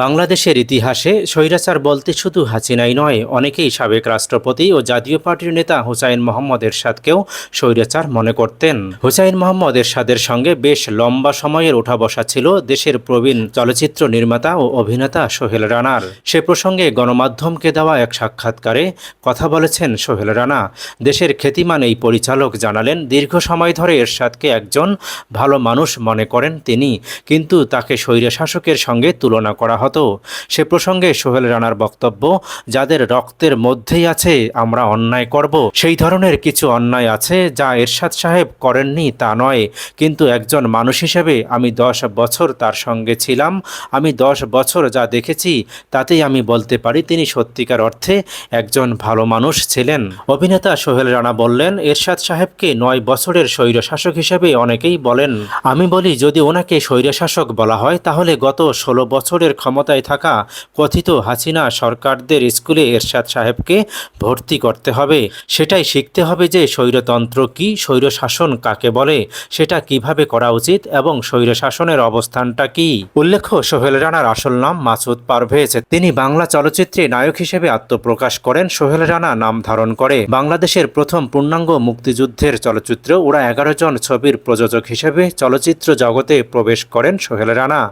বাংলাদেশের ইতিহাসে স্বৈরাচার বলতে শুধু হাসিনাই নয়, অনেকেই সাবেক রাষ্ট্রপতি ও জাতীয় পার্টির নেতা হুসাইন মোহাম্মদ এরশাদকেও স্বৈরাচার মনে করতেন। হুসাইন মোহাম্মদ এরশাদের সঙ্গে বেশ লম্বা সময়ের ওঠা বসা ছিল দেশের প্রবীণ চলচ্চিত্র নির্মাতা ও অভিনেতা সোহেল রানার। সে প্রসঙ্গে গণমাধ্যমকে দেওয়া এক সাক্ষাৎকারে কথা বলেছেন সোহেল রানা। দেশের খ্যাতিমান এই পরিচালক জানালেন, দীর্ঘ সময় ধরে এরশাদকে একজন ভালো মানুষ মনে করেন তিনি, কিন্তু তাকে স্বৈরশাসকের সঙ্গে তুলনা করা হতো সে প্রসঙ্গে সোহেল রানার বক্তব্য, যাদের রক্তের মধ্যেই আছে, আমরা অন্যায় করব। সেই ধরনের কিছু অন্যায় আছে যা এরশাদ সাহেব করেননি তা নয়। কিন্তু একজন মানুষ হিসেবে আমি দশ বছর তার সঙ্গে ছিলাম। আমি দশ বছর যা দেখেছি, তাতেই আমি বলতে পারি তিনি সত্যিকার অর্থে একজন ভালো মানুষ ছিলেন। অভিনেতা সোহেল রানা বললেন, এরশাদ সাহেবকে নয় বছরের স্বৈরশাসক হিসেবে অনেকেই বলেন। আমি বলি, যদি ওনাকে স্বৈরশাসক বলা হয়, তাহলে গত ষোলো বছরের ক্ষমতায় থাকা কথিত হাসিনা সরকারদের স্কুলে এরশাদ সাহেবকে ভর্তি করতে হবে। সেটাই শিখতে হবে যে স্বৈরতন্ত্র কি, স্বৈরশাসন কাকে বলে, সেটা কীভাবে করা উচিত এবং স্বৈরশাসনের অবস্থানটা কি। উল্লেখ্য, সোহেল রানার আসল নাম মাসুদ পারভেজ। তিনি বাংলা চলচ্চিত্রে নায়ক হিসেবে আত্মপ্রকাশ করেন, সোহেল রানা নাম ধারণ করে। বাংলাদেশের প্রথম পূর্ণাঙ্গ মুক্তিযুদ্ধের চলচ্চিত্র ওরা এগারো জন ছবির প্রযোজক হিসেবে চলচ্চিত্র জগতে প্রবেশ করেন সোহেল রানা।